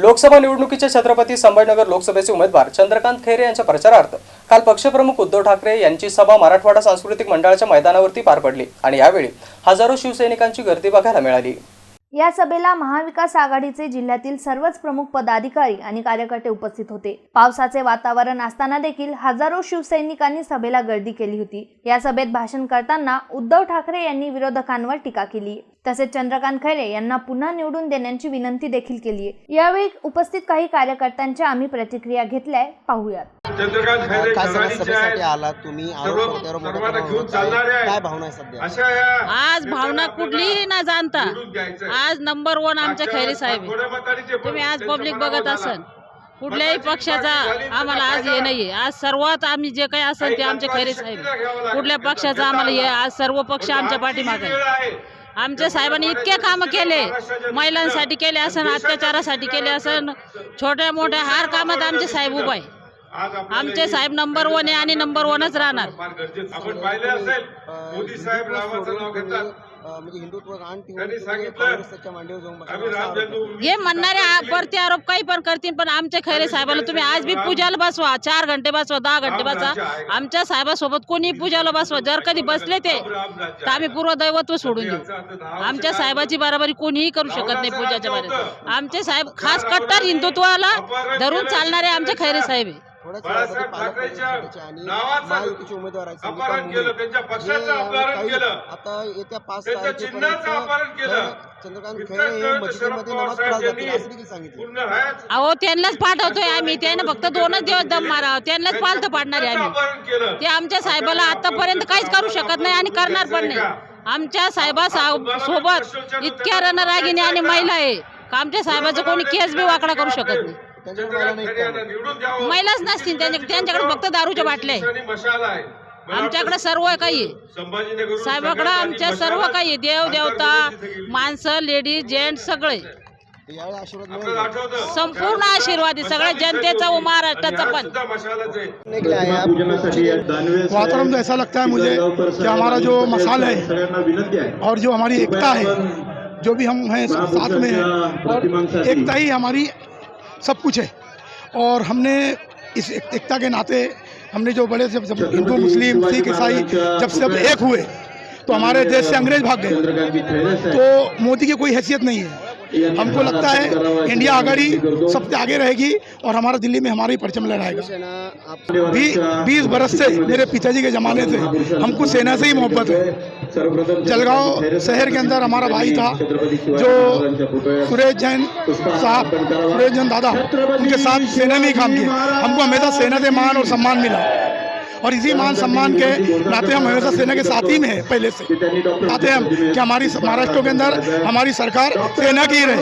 लोकसभा निवडणुकीचे छत्रपती संभाजीनगर लोकसभेचे उमेदवार चंद्रकांत खैरे यांच्या प्रचारार्थ काल पक्षप्रमुख उद्धव ठाकरे यांची सभा मराठवाडा सांस्कृतिक मंडळाच्या मैदानावरती पार पडली आणि यावेळी हजारो शिवसैनिकांची गर्दी बघायला मिळाली. या सभेला महाविकास आघाडीचे जिल्ह्यातील सर्वच प्रमुख पदाधिकारी आणि कार्यकर्ते उपस्थित होते. पावसाचे वातावरण असताना देखील हजारो शिवसैनिकांनी सभेला गर्दी केली होती. या सभेत भाषण करताना उद्धव ठाकरे यांनी विरोधकांवर टीका केली. तसेच चंद्रकांत खैरे यांना पुन्हा निवडून देण्याची विनंती देखील केली. यावेळी उपस्थित काही कार्यकर्त्यांच्या आम्ही प्रतिक्रिया घेतल्याय पाहूयात. काय सभेसाठी तुम्ही आज. काय भावना आहे सध्या? अशा या आज भावना नेत्यांना कुठलीही न जाणता. आज नंबर वन आमच्या खैरे साहेब तुम्ही आज पब्लिक बघत. असन कुठल्याही पक्षाचा आम्हाला आज हे नाहीये. आज सर्वात आम्ही जे काही असेल ते आमचे खैरे साहेब. कुठल्या पक्षाचा आम्हाला हे. आज सर्व पक्ष आमच्या पाठीमागे आमच्या साहेबांनी इतके कामं केले. महिलांसाठी केले असन अत्याचारासाठी केले असन छोट्या मोठ्या हार कामात आमचे साहेब उभा आहे. आज आमचे साहेब नंबर वन आहे आणि नंबर वनच राहणार. आपण पाहिलं असेल मोदी साहेब नावाचं सोडून नाव घेतात म्हणजे हिंदुत्व सांगितलं, काँग्रेसच्या मांडीवर जाऊन हे म्हणणारे वरती आरोप काही पण करतील पण आमच्या खैरे साहेबाला तुम्ही आज बी पूजाला बसवा चार घंटे बसवा दहा घंटे बसवा. आमच्या साहेबासोबत कोणी पूजाला बसवा जर कधी बसले ते तर आम्ही पूर्व दैवत्व सोडून देऊ. आमच्या साहेबाची बराबरी कोणीही करू शकत नाही पूजाच्या बारेत आमचे साहेब खास कट्टर हिंदुत्वाला धरून चालणारे आमचे खैरे साहेब आहे. आणि नावाचं महायुतीचे उमेदवार आहेत. आता येत्या पाच त्यांच्या तारखेपर्यंत चिन्हाचं अपहरण केलं. खैरे- चंद्रकांत इतकं खैरे हे कळतं मशिदीमध्ये शरद नमाज पवार पडायला साहेब जातील यांनी असं देखील सांगितलं पूर्ण हयात अहो त्यांनाच पाठवतोय आम्ही त्याने फक्त दोनच दिवस दम मारावं त्यांनाच पालतं पाडणार आहे आम्ही अपहरण केलं ते आमच्या साहेबाला आतापर्यंत काहीच करू शकत नाही आणि करणार पण नाही आमच्या साहेबा साव- सोबत इतक्या रणरागिणी आणि महिला आहे का आमच्या साहेबाचं कोणी केस बी वाकडा करू शकत नाही त्यांच्यावर मला नाही खैरे यांना कळलं. निवडून द्यावं. महिलाच नसतील त्यांच्या- त्यांच्याकडे फक्त दारूच्या बाटल्या आहे. मशाल आमच्याकडे सर्व काही साहेबाकडे आमच्या सर्व काही देव देवता माणसं लेडीज़ जेंट्स सगळे. संपूर्ण आशीर्वाद सगळ्या जनतेचा व महाराष्ट्राचा पण. वातावरण तो ऐसा लगता है मुझे कि हमारा जो मसाल है और जो हमारी एकता है जो भी हम हैं साथ में हैं और एकता ही हमारी सब कुछ है। और हमने इस एकता के नाते हमने जो बड़े जब हिंदू मुस्लिम सिख ईसाई जब सब एक हुए तो हमारे देश से अंग्रेज भाग गए। तो मोदी की कोई हैसियत नहीं है। हमको लगता है इंडिया आघाड़ी सबसे आगे रहेगी और हमारा दिल्ली में हमारा ही परचम लहराएगा बीस बरस से मेरे पिताजी के ज़माने से हमको सेना से ही मोहब्बत है। जलगांव शहर के अंदर हमारा भाई था जो सुरेश जैन साहब सुरेश जैन दादा उनके साथ सेना में ही काम किया। हमको हमेशा सेना से मान और सम्मान मिला। और इसी मान सम्मान के नाते हम हमेशा सेना के साथ ही में है पहले से। चाहते हैं हम कि हमारी महाराष्ट्र के अंदर हमारी सरकार सेना की रहे।